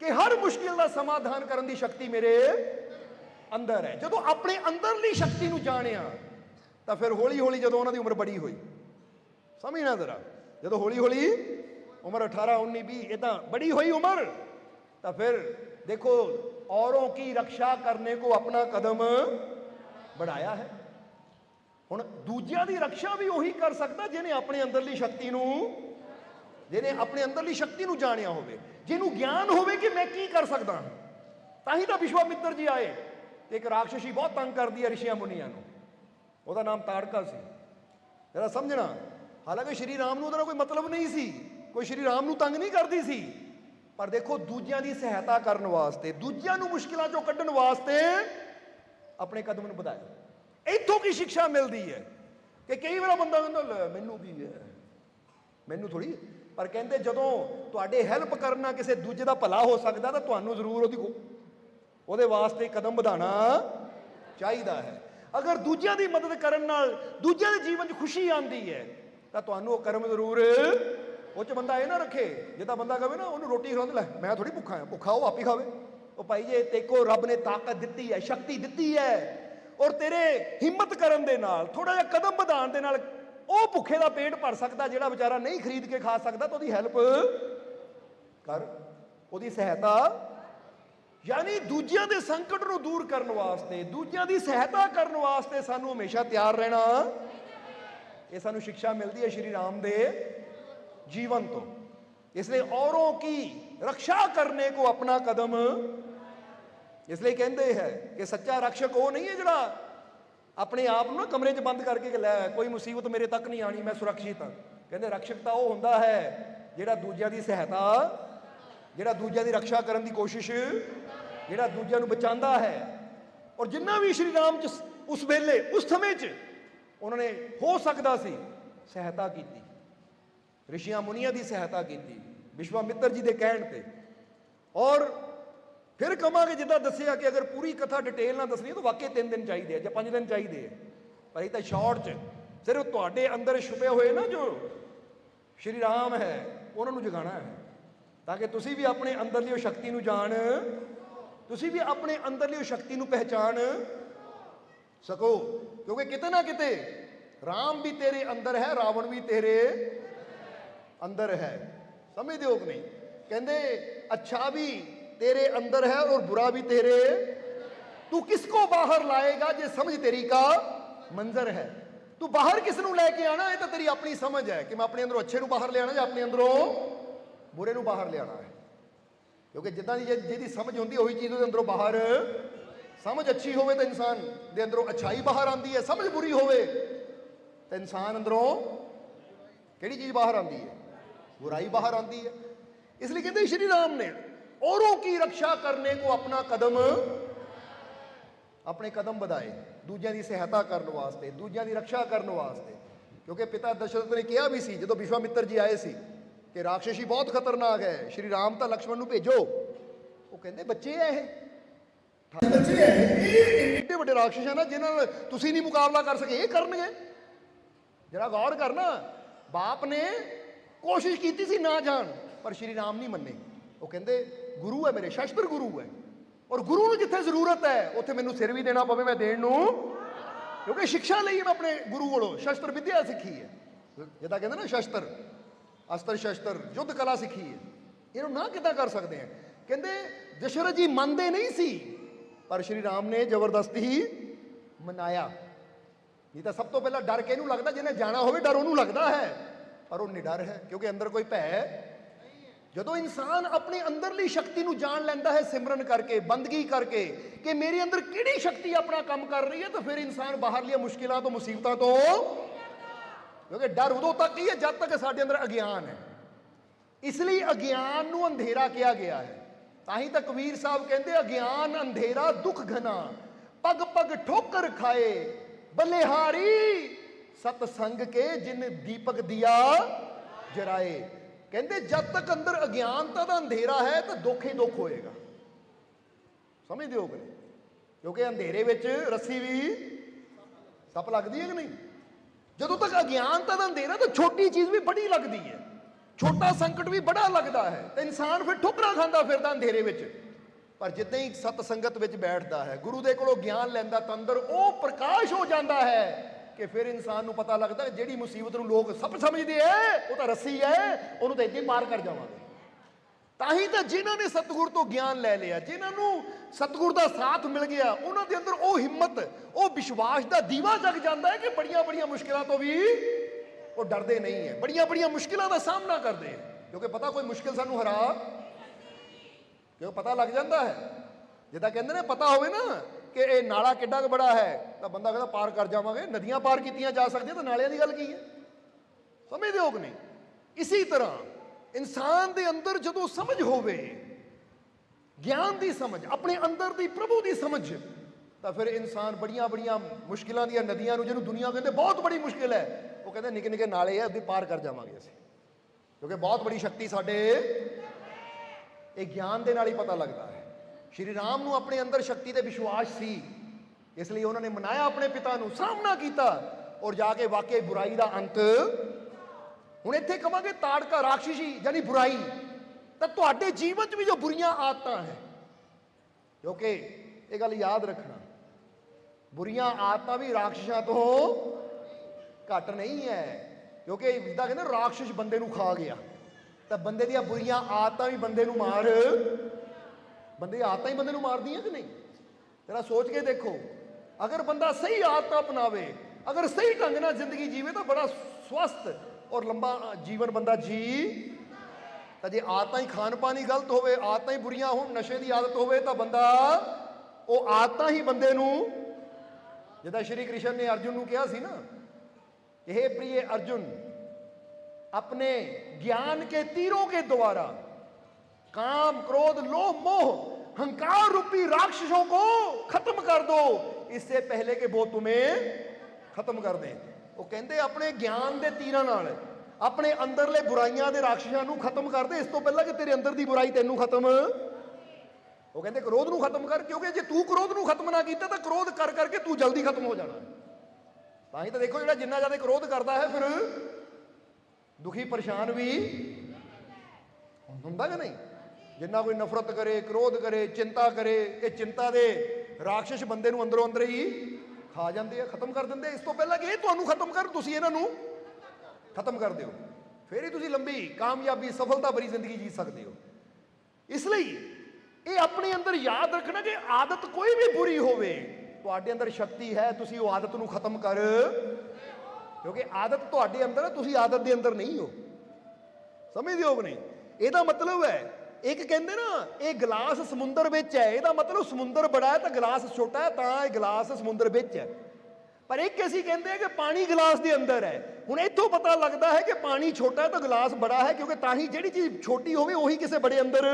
ਕਿ ਹਰ ਮੁਸ਼ਕਿਲ ਦਾ ਸਮਾਧਾਨ ਕਰਨ ਦੀ ਸ਼ਕਤੀ ਮੇਰੇ ਅੰਦਰ ਹੈ ਜਦੋਂ ਆਪਣੇ ਅੰਦਰਲੀ ਸ਼ਕਤੀ ਨੂੰ ਜਾਣਿਆ ਤਾਂ ਫਿਰ ਹੌਲੀ ਹੌਲੀ ਜਦੋਂ ਉਹਨਾਂ ਦੀ ਉਮਰ ਬੜੀ ਹੋਈ ਸਮਝਣਾ ਜ਼ਰਾ ਜਦੋਂ ਹੌਲੀ ਹੌਲੀ ਉਮਰ 18 19 20 ਇਦਾਂ ਬੜੀ ਹੋਈ ਉਮਰ ਤਾਂ ਫਿਰ ਦੇਖੋ ਔਰੋਂ ਕੀ ਰੱਖਿਆ ਕਰਨੇ ਕੋ ਆਪਣਾ ਕਦਮ बढ़ाया ਹੈ ਹੁਣ ਦੂਜਿਆਂ ਦੀ ਰੱਖਿਆ ਵੀ ਉਹੀ ਕਰ ਸਕਦਾ ਜਿਹਨੇ ਆਪਣੇ ਅੰਦਰਲੀ ਸ਼ਕਤੀ ਨੂੰ ਜਿਹਨੇ ਆਪਣੇ ਅੰਦਰਲੀ ਸ਼ਕਤੀ ਨੂੰ ਜਾਣਿਆ ਹੋਵੇ ਜਿਹਨੂੰ ਗਿਆਨ ਹੋਵੇ ਕਿ ਮੈਂ ਕੀ ਕਰ ਸਕਦਾ ਹਾਂ ਤਾਂ ਹੀ ਤਾਂ ਵਿਸ਼ਵਾਮਿੱਤਰ ਜੀ ਆਏ ਤੇ ਇੱਕ ਰਾਖਸ਼ੀ ਬਹੁਤ ਤੰਗ ਕਰਦੀ ਹੈ ਰਿਸ਼ੀਆਂ ਮੁਨੀਆਂ ਨੂੰ ਉਹਦਾ ਨਾਮ ਤਾੜਕਾ ਸੀ ਜਰਾ ਸਮਝਣਾ ਹਾਲਾਂਕਿ ਸ਼੍ਰੀ ਰਾਮ ਨੂੰ ਉਹਦਾ ਕੋਈ ਮਤਲਬ ਨਹੀਂ ਸੀ ਕੋਈ ਸ਼੍ਰੀ ਰਾਮ ਨੂੰ ਤੰਗ ਨਹੀਂ ਕਰਦੀ ਸੀ। ਪਰ ਦੇਖੋ, ਦੂਜਿਆਂ ਦੀ ਸਹਾਇਤਾ ਕਰਨ ਵਾਸਤੇ, ਦੂਜਿਆਂ ਨੂੰ ਮੁਸ਼ਕਿਲਾਂ ਚੋਂ ਕੱਢਣ ਵਾਸਤੇ ਆਪਣੇ ਕਦਮ ਨੂੰ ਵਧਾਇਆ। ਇੱਥੋਂ ਕੀ ਸਿੱਖਿਆ ਮਿਲਦੀ ਹੈ ਕਿ ਕਈ ਵਾਰ ਬੰਦਾ ਕਹਿੰਦਾ ਮੈਨੂੰ ਕੀ ਹੈ? ਮੈਨੂੰ ਥੋੜੀ ਪਰ ਕਹਿੰਦੇ, ਜਦੋਂ ਤੁਹਾਡੇ ਹੈਲਪ ਕਰਨਾ ਕਿਸੇ ਦੂਜੇ ਦਾ ਭਲਾ ਹੋ ਸਕਦਾ, ਤਾਂ ਤੁਹਾਨੂੰ ਜ਼ਰੂਰ ਉਹਦੀ ਕੋ- ਉਹਦੇ ਵਾਸਤੇ ਕਦਮ ਵਧਾਉਣਾ ਚਾਹੀਦਾ ਹੈ। ਅਗਰ ਦੂਜਿਆਂ ਦੀ ਮਦਦ ਕਰਨ ਨਾਲ ਦੂਜਿਆਂ ਦੇ ਜੀਵਨ 'ਚ ਖੁਸ਼ੀ ਆਉਂਦੀ ਹੈ, ਤਾਂ ਤੁਹਾਨੂੰ ਉਹ ਕਰਮ ਜ਼ਰੂਰ ਉਹ 'ਚ ਬੰਦਾ ਇਹ ਨਾ ਰੱਖੇ ਜਿੱਦਾਂ ਬੰਦਾ ਕਹੇ ਨਾ ਉਹਨੂੰ ਰੋਟੀ ਖਵਾਉਂਦੇ ਲੈ ਮੈਂ ਥੋੜੀ ਭੁੱਖਾ ਹਾਂ, ਭੁੱਖਾ ਉਹ ਆਪ ਹੀ ਖਾਵੇ। ਉਹ ਭਾਈ ਜੇ ਤੇਕੋ ਰੱਬ ਨੇ ਤਾਕਤ ਦਿੱਤੀ ਹੈ, ਸ਼ਕਤੀ ਦਿੱਤੀ ਹੈ, ਔਰ ਤੇਰੇ ਹਿੰਮਤ ਕਰਨ ਦੇ ਨਾਲ ਥੋੜਾ ਜਿਹਾ ਕਦਮ ਵਧਾਉਣ ਦੇ ਨਾਲ ਉਹ ਭੁੱਖੇ ਦਾ ਪੇਟ ਭਰ ਸਕਦਾ, ਜਿਹੜਾ ਵਿਚਾਰਾ ਨਹੀਂ ਖਰੀਦ ਕੇ ਖਾ ਸਕਦਾ, ਤਾਂ ਉਹਦੀ ਹੈਲਪ ਕਰ। ਉਹਦੀ ਸਹਾਇਤਾ, ਯਾਨੀ ਦੂਜਿਆਂ ਦੇ ਸੰਕਟ ਨੂੰ ਦੂਰ ਕਰਨ ਵਾਸਤੇ, ਦੂਜਿਆਂ ਦੀ ਸਹਾਇਤਾ ਕਰਨ ਵਾਸਤੇ ਸਾਨੂੰ ਹਮੇਸ਼ਾ ਤਿਆਰ ਰਹਿਣਾ। ਇਹ ਸਾਨੂੰ ਸਿੱਖਿਆ ਮਿਲਦੀ ਹੈ ਸ਼੍ਰੀ ਰਾਮ ਦੇ जीवन तो इसलिए औरों की रक्षा करने को अपना कदम। ਇਸ ਲਈ ਕਹਿੰਦੇ ਹੈ ਕਿ ਸੱਚਾ ਰక్షਕ ਉਹ ਨਹੀਂ ਹੈ ਜਿਹੜਾ ਆਪਣੇ ਆਪ ਨੂੰ ਕਮਰੇ 'ਚ ਬੰਦ ਕਰਕੇ ਕਿ ਲੈ ਕੋਈ ਮੁਸੀਬਤ ਮੇਰੇ ਤੱਕ ਨਹੀਂ ਆਣੀ ਮੈਂ ਸੁਰੱਖਿਅਤ ਹਾਂ ਕਹਿੰਦੇ ਰక్షਕ ਤਾਂ ਉਹ ਹੁੰਦਾ ਹੈ ਜਿਹੜਾ ਦੂਜਿਆਂ ਦੀ ਸਹਾਇਤਾ, ਜਿਹੜਾ ਦੂਜਿਆਂ ਦੀ ਰੱਖਿਆ ਕਰਨ ਦੀ ਕੋਸ਼ਿਸ਼, ਜਿਹੜਾ ਦੂਜਿਆਂ ਨੂੰ ਬਚਾਉਂਦਾ ਹੈ। ਔਰ ਜਿੰਨਾ ਵੀ ਸ਼੍ਰੀ ਰਾਮ 'ਚ ਉਸ ਵੇਲੇ, ਉਸ ਸਮੇਂ 'ਚ ਉਹਨਾਂ ਨੇ ਹੋ ਸਕਦਾ ਸੀ ਸਹਾਇਤਾ ਕੀਤੀ। ਰਿਸ਼ੀਆਂ ਮੁਨੀਆਂ ਦੀ ਸਹਾਇਤਾ ਕੀਤੀ ਵਿਸ਼ਵਾਮਿੱਤਰ ਜੀ ਦੇ ਕਹਿਣ ਤੇ। ਔਰ ਫਿਰ ਕਵਾਂਗੇ ਜਿੱਦਾਂ ਦੱਸਿਆ ਕਿ ਅਗਰ ਪੂਰੀ ਕਥਾ ਡਿਟੇਲ ਨਾਲ ਦੱਸਣੀ ਹੈ ਤਾਂ ਵਾਕਈ 3 ਦਿਨ ਚਾਹੀਦੇ ਆ, ਜਾਂ 5 ਦਿਨ ਚਾਹੀਦੇ ਆ। ਪਰ ਇਹ ਤਾਂ ਸ਼ਾਰਟ 'ਚ, ਸਿਰਫ ਤੁਹਾਡੇ ਅੰਦਰ ਛੁਪੇ ਹੋਏ ਨਾ ਜੋ ਸ਼੍ਰੀ ਰਾਮ ਹੈ, ਉਹਨਾਂ ਨੂੰ ਜਗਾਉਣਾ ਹੈ। ਤਾਂ ਕਿ ਤੁਸੀਂ ਵੀ ਆਪਣੇ ਅੰਦਰਲੀ ਉਹ ਸ਼ਕਤੀ ਨੂੰ ਜਾਣ, ਤੁਸੀਂ ਵੀ ਆਪਣੇ ਅੰਦਰਲੀ ਉਹ ਸ਼ਕਤੀ ਨੂੰ ਪਹਿਚਾਣ ਸਕੋ। ਕਿਉਂਕਿ ਕਿਤੇ ਨਾ ਕਿਤੇ ਰਾਮ ਵੀ ਤੇਰੇ ਅੰਦਰ ਹੈ, ਰਾਵਣ ਵੀ ਤੇਰੇ ਅੰਦਰ ਹੈ। ਸਮਝਦੇ ਹੋ ਕਿ ਨਹੀਂ? ਕਹਿੰਦੇ, ਅੱਛਾ ਵੀ ਤੇਰੇ ਅੰਦਰ ਹੈ ਔਰ ਬੁਰਾ ਵੀ ਤੇਰੇ। ਤੂੰ ਕਿਸ ਕੋ ਬਾਹਰ ਲਾਏਗਾ ਜੇ ਸਮਝ ਤੇਰੀ ਕਾ ਮੰਜ਼ਰ ਹੈ? ਤੂੰ ਬਾਹਰ ਕਿਸ ਨੂੰ ਲੈ ਕੇ ਆਣਾ? ਇਹ ਤਾਂ ਤੇਰੀ ਆਪਣੀ ਸਮਝ ਹੈ ਕਿ ਮੈਂ ਆਪਣੇ ਅੰਦਰੋਂ ਅੱਛੇ ਨੂੰ ਬਾਹਰ ਲਿਆਣਾ ਜਾਂ ਆਪਣੇ ਅੰਦਰੋਂ ਬੁਰੇ ਨੂੰ ਬਾਹਰ ਲਿਆਣਾ ਹੈ। ਕਿਉਂਕਿ ਜਿੱਦਾਂ ਦੀ ਜੇ- ਜਿਹਦੀ ਸਮਝ ਹੁੰਦੀ ਉਹੀ ਚੀਜ਼ ਉਹਦੇ ਅੰਦਰੋਂ ਬਾਹਰ ਸਮਝ ਅੱਛੀ ਹੋਵੇ ਤਾਂ ਇਨਸਾਨ ਦੇ ਅੰਦਰੋਂ ਅਛਾਈ ਬਾਹਰ ਆਉਂਦੀ ਹੈ, ਸਮਝ ਬੁਰੀ ਹੋਵੇ ਤਾਂ ਇਨਸਾਨ ਅੰਦਰੋਂ ਕਿਹੜੀ ਚੀਜ਼ ਬਾਹਰ ਆਉਂਦੀ ਹੈ? बुराई बाहर आती है इसलिए कहते हैं श्री राम ने औरों की रक्षा करने को अपना कदम ਆਪਣੇ ਕਦਮ ਵਧਾਏ ਦੂਜਿਆਂ ਦੀ ਸਹਾਇਤਾ ਕਰਨ ਵਾਸਤੇ ਦੂਜਿਆਂ ਦੀ ਰੱਖਿਆ ਕਰਨ ਵਾਸਤੇ ਕਿਉਂਕਿ ਪਿਤਾ ਦਸ਼ਰਥ ਨੇ ਕਿਹਾ ਵੀ ਸੀ ਜਦੋਂ ਵਿਸ਼ਵਾਮਿੱਤਰ ਜੀ ਆਏ ਸੀ ਕਿ ਰਾਖਸ਼ੀ ਬਹੁਤ ਖਤਰਨਾਕ ਹੈ ਸ਼੍ਰੀ ਰਾਮ ਤਾਂ ਲਕਸ਼ਮਣ ਨੂੰ ਭੇਜੋ ਉਹ ਕਹਿੰਦੇ ਬੱਚੇ ਆ ਇਹ ਬੱਚੇ ਆ ਇਹ ਏਡੇ ਵੱਡੇ ਰਾਖਸ਼ ਆ ਨਾ ਜਿਨ੍ਹਾਂ ਨਾਲ ਤੁਸੀਂ ਨਹੀਂ ਮੁਕਾਬਲਾ ਕਰ ਸਕੇ ਇਹ ਕਰਨਗੇ ਜਰਾ ਗੌਰ ਕਰਨਾ ਬਾਪ ਨੇ ਕੋਸ਼ਿਸ਼ ਕੀਤੀ ਸੀ ਨਾ ਜਾਣ, ਪਰ ਸ਼੍ਰੀ ਰਾਮ ਨਹੀਂ ਮੰਨੇ। ਉਹ ਕਹਿੰਦੇ, ਗੁਰੂ ਹੈ ਮੇਰੇ, ਸ਼ਸਤਰ ਗੁਰੂ ਹੈ। ਔਰ ਗੁਰੂ ਨੂੰ ਜਿੱਥੇ ਜ਼ਰੂਰਤ ਹੈ, ਉੱਥੇ ਮੈਨੂੰ ਸਿਰ ਵੀ ਦੇਣਾ ਪਵੇ, ਮੈਂ ਦੇਣ ਨੂੰ। ਕਿਉਂਕਿ ਸਿੱਖਿਆ ਲਈ ਮੈਂ ਆਪਣੇ ਗੁਰੂ ਕੋਲੋਂ ਸ਼ਸਤਰ ਵਿਦਿਆ ਸਿੱਖੀ ਹੈ। ਜਿੱਦਾਂ ਕਹਿੰਦੇ ਨਾ, ਸ਼ਸਤਰ, ਅਸਤਰ, ਸ਼ਸਤਰ, ਯੁੱਧ ਕਲਾ ਸਿੱਖੀ ਹੈ। ਇਹਨੂੰ ਨਾ ਕਿੱਦਾਂ ਕਰ ਸਕਦੇ ਆ ਕਹਿੰਦੇ ਦਸ਼ਰਥ ਜੀ ਮੰਨਦੇ ਨਹੀਂ ਸੀ, ਪਰ ਸ਼੍ਰੀ ਰਾਮ ਨੇ ਜ਼ਬਰਦਸਤੀ ਮਨਾਇਆ। ਇਹ ਤਾਂ ਸਭ ਤੋਂ ਪਹਿਲਾਂ ਡਰ ਕਿਹਨੂੰ ਲੱਗਦਾ? ਜਿਹਨੇ ਜਾਣਾ ਹੋਵੇ, ਡਰ ਉਹਨੂੰ ਲੱਗਦਾ ਹੈ। ਪਰ ਉਹ ਨਿਡਰ ਹੈ, ਕਿਉਂਕਿ ਅੰਦਰ ਕੋਈ ਭੈ ਜਦੋਂ ਇਨਸਾਨ ਆਪਣੀ ਅੰਦਰਲੀ ਸ਼ਕਤੀ ਨੂੰ ਜਾਣ ਲੈਂਦਾ ਹੈ, ਸਿਮਰਨ ਕਰਕੇ, ਬੰਦਗੀ ਕਰਕੇ ਕਿ ਮੇਰੇ ਅੰਦਰ ਕਿਹੜੀ ਸ਼ਕਤੀ ਆਪਣਾ ਕੰਮ ਕਰ ਰਹੀ ਹੈ, ਤਾਂ ਫਿਰ ਇਨਸਾਨ ਬਾਹਰਲੀਆਂ ਮੁਸ਼ਕਿਲਾਂ ਤੋਂ, ਮੁਸੀਬਤਾਂ ਤੋਂ ਕਿਉਂਕਿ ਡਰ ਉਦੋਂ ਤੱਕ ਹੀ ਹੈ ਜਦ ਤੱਕ ਸਾਡੇ ਅੰਦਰ ਅਗਿਆਨ ਹੈ। ਇਸ ਲਈ ਅਗਿਆਨ ਨੂੰ ਅੰਧੇਰਾ ਕਿਹਾ ਗਿਆ ਹੈ। ਤਾਂ ਹੀ ਤਾਂ ਕਬੀਰ ਸਾਹਿਬ ਕਹਿੰਦੇ, ਅਗਿਆਨ, ਅੰਧੇਰਾ, ਦੁੱਖ, ਘਨਾ। ਪਗ ਪਗ ਠੋਕਰ ਖਾਏ, ਬਲਿਹਾਰੀ ਸਤ ਸੰਗ ਕੇ ਜਿਨ ਦੀਪਕ ਦਿਆ ਜਰਾਏ। ਕਹਿੰਦੇ, ਜਦ ਤੱਕ ਅੰਦਰ ਅਗਿਆਨਤਾ ਦਾ ਅੰਧੇਰਾ ਹੈ, ਤਾਂ ਦੁੱਖ ਹੀ ਦੁੱਖ ਹੋਏਗਾ। ਸਮਝਦੇ ਹੋ ਕਿ ਕਿਉਂਕਿ ਅੰਧੇਰੇ ਵਿੱਚ ਰੱਸੀ ਵੀ ਸੱਪ ਲੱਗਦੀ ਹੈ ਕਿ ਨਹੀਂ? ਜਦੋਂ ਤੱਕ ਅਗਿਆਨਤਾ ਦਾ ਅੰਧੇਰਾ, ਤਾਂ ਛੋਟੀ ਚੀਜ਼ ਵੀ ਬੜੀ ਲੱਗਦੀ ਹੈ। ਛੋਟਾ ਸੰਕਟ ਵੀ ਬੜਾ ਲੱਗਦਾ ਹੈ। ਤੇ ਇਨਸਾਨ ਫਿਰ ਠੋਕਰਾਂ ਖਾਂਦਾ ਫਿਰਦਾ ਅੰਧੇਰੇ ਵਿੱਚ। ਪਰ ਜਿੱਦਾਂ ਹੀ ਸਤ ਸੰਗਤ ਵਿੱਚ ਬੈਠਦਾ ਹੈ, ਗੁਰੂ ਦੇ ਕੋਲੋਂ ਗਿਆਨ ਲੈਂਦਾ, ਤਾਂ ਅੰਦਰ ਉਹ ਪ੍ਰਕਾਸ਼ ਹੋ ਜਾਂਦਾ ਹੈ। ਕਿ ਫਿਰ ਇਨਸਾਨ ਨੂੰ ਪਤਾ ਲੱਗਦਾ ਜਿਹੜੀ ਮੁਸੀਬਤ ਨੂੰ ਲੋਕ ਸਭ ਸਮਝਦੇ ਐ, ਉਹ ਤਾਂ ਰੱਸੀ ਹੈ ਉਹਨੂੰ ਤਾਂ ਇੱਥੇ ਪਾਰ ਕਰ ਜਾਵਾਂਗੇ। ਤਾਂ ਹੀ ਤਾਂ ਜਿਨ੍ਹਾਂ ਨੇ ਸਤਿਗੁਰ ਤੋਂ ਗਿਆਨ ਲੈ ਲਿਆ, ਜਿਨ੍ਹਾਂ ਨੂੰ ਸਤਿਗੁਰ ਦਾ ਸਾਥ ਮਿਲ ਗਿਆ, ਉਹਨਾਂ ਦੇ ਅੰਦਰ ਉਹ ਹਿੰਮਤ, ਉਹ ਵਿਸ਼ਵਾਸ ਦਾ ਦੀਵਾ ਜਗ ਜਾਂਦਾ ਹੈ ਕਿ ਬੜੀਆਂ ਬੜੀਆਂ ਮੁਸ਼ਕਿਲਾਂ ਤੋਂ ਵੀ ਉਹ ਡਰਦੇ ਨਹੀਂ ਹੈ ਬੜੀਆਂ ਬੜੀਆਂ ਮੁਸ਼ਕਿਲਾਂ ਦਾ ਸਾਹਮਣਾ ਕਰਦੇ ਹੈ ਕਿਉਂਕਿ ਪਤਾ ਕੋਈ ਮੁਸ਼ਕਿਲ ਸਾਨੂੰ ਹਰਾ? ਕਿਉਂ ਪਤਾ ਲੱਗ ਜਾਂਦਾ ਹੈ। ਜਿੱਦਾਂ ਕਹਿੰਦੇ ਨੇ, ਪਤਾ ਹੋਵੇ ਨਾ ਕਿ ਇਹ ਨਾਲਾ ਕਿੱਡਾ ਕੁ ਬੜਾ ਹੈ? ਤਾਂ ਬੰਦਾ ਕਹਿੰਦਾ ਪਾਰ ਕਰ ਜਾਵਾਂਗੇ। ਨਦੀਆਂ ਪਾਰ ਕੀਤੀਆਂ ਜਾ ਸਕਦੀਆਂ ਤਾਂ ਨਾਲਿਆਂ ਦੀ ਗੱਲ ਕੀ ਹੈ? ਸਮਝਦੇ ਹੋ ਕਿ ਨਹੀਂ? ਇਸੇ ਤਰ੍ਹਾਂ ਇਨਸਾਨ ਦੇ ਅੰਦਰ ਜਦੋਂ ਸਮਝ ਹੋਵੇ, ਗਿਆਨ ਦੀ ਸਮਝ, ਆਪਣੇ ਅੰਦਰ ਦੀ ਪ੍ਰਭੂ ਦੀ ਸਮਝ, ਤਾਂ ਫਿਰ ਇਨਸਾਨ ਬੜੀਆਂ ਬੜੀਆਂ ਮੁਸ਼ਕਿਲਾਂ ਦੀਆਂ ਨਦੀਆਂ ਨੂੰ, ਜਿਹਨੂੰ ਦੁਨੀਆ ਕਹਿੰਦੇ ਬਹੁਤ ਬੜੀ ਮੁਸ਼ਕਿਲ ਹੈ, ਉਹ ਕਹਿੰਦੇ ਨਿੱਕੇ ਨਿੱਕੇ ਨਾਲੇ ਆ ਉਹਦੀ ਪਾਰ ਕਰ ਜਾਵਾਂਗੇ ਅਸੀਂ। ਕਿਉਂਕਿ ਬਹੁਤ ਬੜੀ ਸ਼ਕਤੀ ਸਾਡੇ, ਇਹ ਗਿਆਨ ਦੇ ਨਾਲ ਹੀ ਪਤਾ ਲੱਗਦਾ ਹੈ। ਸ਼੍ਰੀ ਰਾਮ ਨੂੰ ਆਪਣੇ ਅੰਦਰ ਸ਼ਕਤੀ ਤੇ ਵਿਸ਼ਵਾਸ ਸੀ। ਇਸ ਲਈ ਉਹਨਾਂ ਨੇ ਮਨਾਇਆ ਆਪਣੇ ਪਿਤਾ ਨੂੰ ਸਾਹਮਣਾ ਕੀਤਾ ਔਰ ਜਾ ਕੇ ਵਾਕਈ ਬੁਰਾਈ ਦਾ ਅੰਤ। ਹੁਣ ਇੱਥੇ ਕਵਾਂਗੇ ਤਾੜਕਾ ਰਾਖਸ਼ੀ ਯਾਨੀ ਬੁਰਾਈ। ਤਾਂ ਤੁਹਾਡੇ ਜੀਵਨ 'ਚ ਵੀ ਜੋ ਬੁਰੀਆਂ ਆਦਤਾਂ ਹੈ ਕਿਉਂਕਿ ਇਹ ਗੱਲ ਯਾਦ ਰੱਖਣਾ ਬੁਰੀਆਂ ਆਦਤਾਂ ਵੀ ਰਾਖਸ਼ਾਂ ਤੋਂ ਘੱਟ ਨਹੀਂ ਹੈ। ਕਿਉਂਕਿ ਜਿੱਦਾਂ ਕਹਿੰਦੇ ਨਾ, ਰਾਖਸ਼ ਬੰਦੇ ਨੂੰ ਖਾ ਗਿਆ। ਤਾਂ ਬੰਦੇ ਦੀਆਂ ਬੁਰੀਆਂ ਆਦਤਾਂ ਵੀ ਬੰਦੇ ਨੂੰ ਮਾਰ ਬੰਦੇ ਆਤਾਂ ਹੀ ਬੰਦੇ ਨੂੰ ਮਾਰਦੀਆਂ ਕਿ ਨਹੀਂ? ਤੇਰਾ ਸੋਚ ਕੇ ਦੇਖੋ। ਅਗਰ ਬੰਦਾ ਸਹੀ ਆਦਤਾਂ ਅਪਣਾਵੇ, ਅਗਰ ਸਹੀ ਢੰਗ ਨਾਲ ਜ਼ਿੰਦਗੀ ਜੀਵੇ ਤਾਂ ਬੜਾ ਸਵਸਥ ਔਰ ਲੰਬਾ ਜੀਵਨ ਬੰਦਾ ਜੀ ਤਾਂ ਜੇ ਆਦਤਾਂ ਹੀ ਖਾਣ ਪਾਣੀ ਗਲਤ ਹੋਵੇ, ਆਦਤਾਂ ਹੀ ਬੁਰੀਆਂ ਹੋਣ, ਨਸ਼ੇ ਦੀ ਆਦਤ ਹੋਵੇ ਤਾਂ ਬੰਦਾ ਉਹ ਆਦਤਾਂ ਹੀ ਬੰਦੇ ਨੂੰ ਜਿੱਦਾਂ ਸ਼੍ਰੀ ਕ੍ਰਿਸ਼ਨ ਨੇ ਅਰਜੁਨ ਨੂੰ ਕਿਹਾ ਸੀ ਨਾ ਇਹ ਪ੍ਰੀਏ ਅਰਜੁਨ, ਆਪਣੇ ਗਿਆਨ ਕੇ ਤੀਰੋਂ ਕੇ ਦੁਆਰਾ काम क्रोध लोभ मोह हंकार रूपी राक्षसों को खत्म कर दो इससे पहले कि वो तुम्हें ਖਤਮ ਕਰ ਦੇ ਉਹ ਕਹਿੰਦੇ ਆਪਣੇ ਗਿਆਨ ਦੇ ਤੀਰਾਂ ਨਾਲ ਆਪਣੇ ਅੰਦਰਲੇ ਬੁਰਾਈਆਂ ਦੇ ਰਾਖਸ਼ਾਂ ਨੂੰ ਖਤਮ ਕਰ ਦੇ ਇਸ ਤੋਂ ਪਹਿਲਾਂ ਕਿ ਤੇਰੇ ਅੰਦਰ ਦੀ ਬੁਰਾਈ ਤੈਨੂੰ ਖਤਮ ਉਹ ਕਹਿੰਦੇ ਕ੍ਰੋਧ ਨੂੰ ਖਤਮ ਕਰ ਕਿਉਂਕਿ ਜੇ ਤੂੰ ਕ੍ਰੋਧ ਨੂੰ ਖਤਮ ਨਾ ਕੀਤਾ ਤਾਂ ਕ੍ਰੋਧ ਕਰ ਕਰਕੇ ਤੂੰ ਜਲਦੀ ਖਤਮ ਹੋ ਜਾਣਾ ਤਾਂ ਹੀ ਤਾਂ ਦੇਖੋ ਜਿਹੜਾ ਜਿੰਨਾ ਜ਼ਿਆਦਾ ਕ੍ਰੋਧ ਕਰਦਾ ਹੈ ਫਿਰ ਦੁਖੀ ਪਰੇਸ਼ਾਨ ਵੀ ਹੁੰਦਾ ਕਿ ਨਹੀਂ ਜਿੰਨਾ ਕੋਈ ਨਫ਼ਰਤ ਕਰੇ, ਕ੍ਰੋਧ ਕਰੇ, ਚਿੰਤਾ ਕਰੇ, ਇਹ ਚਿੰਤਾ ਦੇ ਰਾਖਸ਼ ਬੰਦੇ ਨੂੰ ਅੰਦਰੋਂ ਅੰਦਰ ਹੀ ਖਾ ਜਾਂਦੇ ਆ, ਖਤਮ ਕਰ ਦਿੰਦੇ ਇਸ ਤੋਂ ਪਹਿਲਾਂ ਕਿ ਇਹ ਤੁਹਾਨੂੰ ਖਤਮ ਕਰ ਤੁਸੀਂ ਇਹਨਾਂ ਨੂੰ ਖਤਮ ਕਰ ਦਿਓ। ਫਿਰ ਹੀ ਤੁਸੀਂ ਲੰਬੀ, ਕਾਮਯਾਬੀ, ਸਫਲਤਾ ਭਰੀ ਜ਼ਿੰਦਗੀ ਜੀ ਸਕਦੇ ਹੋ। ਇਸ ਲਈ ਇਹ ਆਪਣੇ ਅੰਦਰ ਯਾਦ ਰੱਖਣਾ ਕਿ ਆਦਤ ਕੋਈ ਵੀ ਬੁਰੀ ਹੋਵੇ, ਤੁਹਾਡੇ ਅੰਦਰ ਸ਼ਕਤੀ ਹੈ, ਤੁਸੀਂ ਉਹ ਆਦਤ ਨੂੰ ਖਤਮ ਕਰ। ਕਿਉਂਕਿ ਆਦਤ ਤੁਹਾਡੇ ਅੰਦਰ ਹੈ, ਤੁਸੀਂ ਆਦਤ ਦੇ ਅੰਦਰ ਨਹੀਂ ਹੋ। ਸਮਝਦੇ ਹੋ ਕਿ ਨਹੀਂ? ਇਹਦਾ ਮਤਲਬ ਹੈ ਇੱਕ ਕਹਿੰਦੇ ਨਾ, ਇਹ ਗਲਾਸ ਸਮੁੰਦਰ ਵਿੱਚ ਹੈ, ਇਹਦਾ ਮਤਲਬ ਸਮੁੰਦਰ ਬੜਾ ਹੈ ਤਾਂ ਗਲਾਸ ਛੋਟਾ ਹੈ, ਤਾਂ ਇਹ ਗਲਾਸ ਸਮੁੰਦਰ ਵਿੱਚ ਹੈ। ਪਰ ਇੱਕ ਅਸੀਂ ਕਹਿੰਦੇ ਆ ਕਿ ਪਾਣੀ ਗਲਾਸ ਦੇ ਅੰਦਰ ਹੈ। ਹੁਣ ਇੱਥੋਂ ਪਤਾ ਲੱਗਦਾ ਹੈ ਕਿ ਪਾਣੀ ਛੋਟਾ ਹੈ ਤਾਂ ਗਲਾਸ ਬੜਾ ਹੈ, ਕਿਉਂਕਿ ਤਾਂ ਹੀ ਜਿਹੜੀ ਚੀਜ਼ ਛੋਟੀ ਹੋਵੇ, ਉਹੀ ਕਿਸੇ ਬੜੇ ਅੰਦਰ।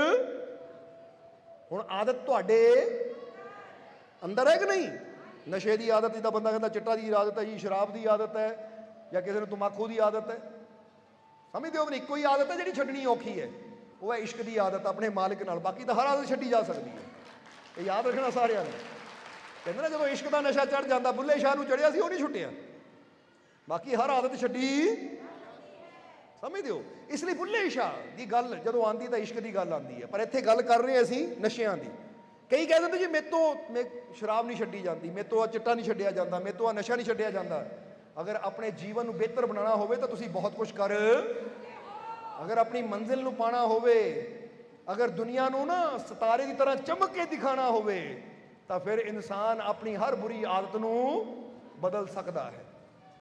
ਹੁਣ ਆਦਤ ਤੁਹਾਡੇ ਅੰਦਰ ਹੈ ਕਿ ਨਹੀਂ? ਨਸ਼ੇ ਦੀ ਆਦਤ, ਜਿੱਦਾਂ ਬੰਦਾ ਕਹਿੰਦਾ ਚਿੱਟਾ ਦੀ ਆਦਤ ਹੈ ਜੀ, ਸ਼ਰਾਬ ਦੀ ਆਦਤ ਹੈ, ਜਾਂ ਕਿਸੇ ਨੂੰ ਤਮਾਕੂ ਦੀ ਆਦਤ ਹੈ। ਸਮਝਦੇ ਹੋ ਕਿ ਇੱਕੋ ਹੀ ਆਦਤ ਹੈ ਜਿਹੜੀ ਛੱਡਣੀ ਔਖੀ ਹੈ। ਉਹ ਹੈ ਇਸ਼ਕ ਦੀ ਆਦਤ ਆਪਣੇ ਮਾਲਕ ਨਾਲ, ਬਾਕੀ ਤਾਂ ਹਰ ਆਦਤ ਛੱਡੀ ਜਾ ਸਕਦੀ ਹੈ। ਇਹ ਯਾਦ ਰੱਖਣਾ ਸਾਰਿਆਂ ਨੂੰ। ਕਹਿੰਦੇ ਨਾ ਜਦੋਂ ਇਸ਼ਕ ਦਾ ਨਸ਼ਾ ਚੜ ਜਾਂਦਾ ਬੁੱਲੇ ਸ਼ਾਹ ਨੂੰ ਚੜਿਆ ਸੀ, ਉਹ ਨਹੀਂ ਛੁੱਟਿਆ। ਬਾਕੀ ਹਰ ਆਦਤ ਛੱਡੀ। ਸਮਝਦੇ ਹੋ ਇਸ ਲਈ ਬੁੱਲੇ ਸ਼ਾਹ ਦੀ ਗੱਲ, ਜਦੋਂ ਆਂਦੀ ਤਾਂ ਇਸ਼ਕ ਦੀ ਗੱਲ ਆਂਦੀ ਹੈ। ਪਰ ਇੱਥੇ ਗੱਲ ਕਰ ਰਹੇ ਅਸੀਂ ਨਸ਼ਿਆਂ ਦੀ। ਕਈ ਕਹਿ ਦਿੰਦੇ ਜੀ, ਮੇਰੇ ਤੋਂ ਮੇ ਸ਼ਰਾਬ ਨਹੀਂ ਛੱਡੀ ਜਾਂਦੀ, ਮੇਰੇ ਤੋਂ ਆ ਚਿੱਟਾ ਨਹੀਂ ਛੱਡਿਆ ਜਾਂਦਾ, ਮੇਰੇ ਤੋਂ ਆ ਨਸ਼ਾ ਨਹੀਂ ਛੱਡਿਆ ਜਾਂਦਾ। ਅਗਰ ਆਪਣੇ ਜੀਵਨ ਨੂੰ ਬਿਹਤਰ ਬਣਾਉਣਾ ਹੋਵੇ ਤਾਂ ਤੁਸੀਂ ਬਹੁਤ ਕੁਝ ਕਰ ਅਗਰ ਆਪਣੀ ਮੰਜ਼ਿਲ ਨੂੰ ਪਾਣਾ ਹੋਵੇ, ਅਗਰ ਦੁਨੀਆ ਨੂੰ ਨਾ ਸਿਤਾਰੇ ਦੀ ਤਰ੍ਹਾਂ ਚਮਕ ਕੇ ਦਿਖਾਣਾ ਹੋਵੇ, ਤਾਂ ਫਿਰ ਇਨਸਾਨ ਆਪਣੀ ਹਰ ਬੁਰੀ ਆਦਤ ਨੂੰ ਬਦਲ ਸਕਦਾ ਹੈ।